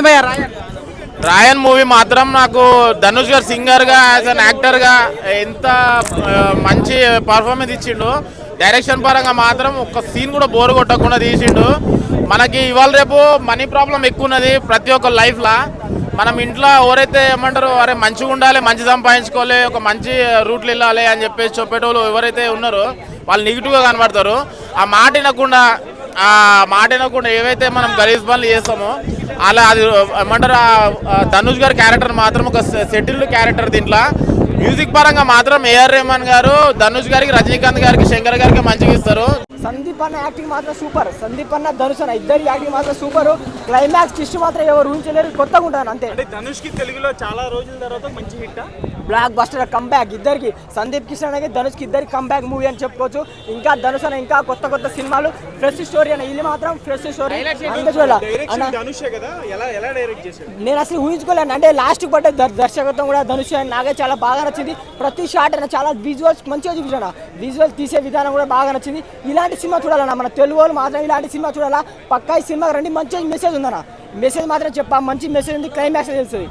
అనిపిస్తుంది భయ్య రాయన్. రాయన్ మూవీ మాత్రం నాకు ధనుష్ గారు సింగర్గా యాజ్ అన్ యాక్టర్గా ఎంత మంచి పర్ఫార్మెన్స్ ఇచ్చిండు. డైరెక్షన్ పరంగా మాత్రం ఒక్క సీన్ కూడా బోర్ కొట్టకుండా తీసిండు. మనకి ఇవాళ రేపు మనీ ప్రాబ్లం ఎక్కువ ఉన్నది ప్రతి ఒక్క లైఫ్లో మనం ఇంట్లో ఎవరైతే ఏమంటారు అరే మంచిగా ఉండాలి మంచి సంపాదించుకోవాలి ఒక మంచి రూట్లు వెళ్ళాలి అని చెప్పేసి చెప్పేటోళ్ళు ఎవరైతే ఉన్నారో వాళ్ళు నెగిటివ్గా కనబడతారు. ఆ మాట వినకుండా ఆ మాట వినకుండా ఏవైతే మనం గలీజ్ పనులు చేస్తామో అలా అది ఏమంటారు ఆ ధనుష్ గారి క్యారెక్టర్ మాత్రం ఒక సెటిల్డ్ క్యారెక్టర్ దీంట్లో. మ్యూజిక్ పరంగా మాత్రం ఏఆర్ రెహమాన్ గారు ధనుష్ గారికి రజనీకాంత్ గారికి శంకర్ గారికి మంచిగా ఇస్తారు. సందీప్ అన్న యాక్టింగ్ మాత్రం సూపర్ సందీప్ అన్న ధనుష్ అన్న ఇద్దరి యాక్టింగ్ మాత్రం సూపర్ క్లైమాక్స్ ట్విస్ట్ మాత్రం ఎవరు ఊహించలేరు. కొత్తగా ఉంటాను అంతే. అంటే ధనుష్కి తెలుగులో చాలా రోజుల తర్వాత మంచి హిట్ బ్లాక్ బస్టర్ కంబ్యాక్ ఇద్దరికి సందీప్ కిషన్ అలాగే ధనుష్కి ఇద్దరికి కంబ్యాక్ మూవీ అని చెప్పుకోవచ్చు. ఇంకా ధనుష్ అన్న ఇంకా కొత్త కొత్త సినిమాలు. ఫ్రెష్ స్టోరీ అన్న ఇది మాత్రం ఫ్రెష్ స్టోరీ అంతే చూడాలి? అన్న డైరెక్షన్ ధనుషే కదా? ఎలా ఎలా డైరెక్ట్ చేశాడు? నేను అసలు ఊహించుకోలేను. అంటే లాస్ట్ పడ్డ దర్- దర్శకత్వం కూడా ధనుష్ అని నాకే చాలా బాగా నచ్చింది. ప్రతి షాట్ అయినా చాలా విజువల్స్ మంచిగా చూపించాను విజువల్ తీసే విధానం కూడా బాగా నచ్చింది. ఇలాంటి సినిమా చూడాలన్నా మన తెలుగు వాళ్ళు మాత్రం ఇలాంటి సినిమా చూడాలా? పక్కా ఈ సినిమా రండి మంచి మెసేజ్ ఉందన్న. మెసేజ్ మాత్రం చెప్పా మంచి మెసేజ్ ఉంది క్లైమాక్స్ తెలుస్తుంది.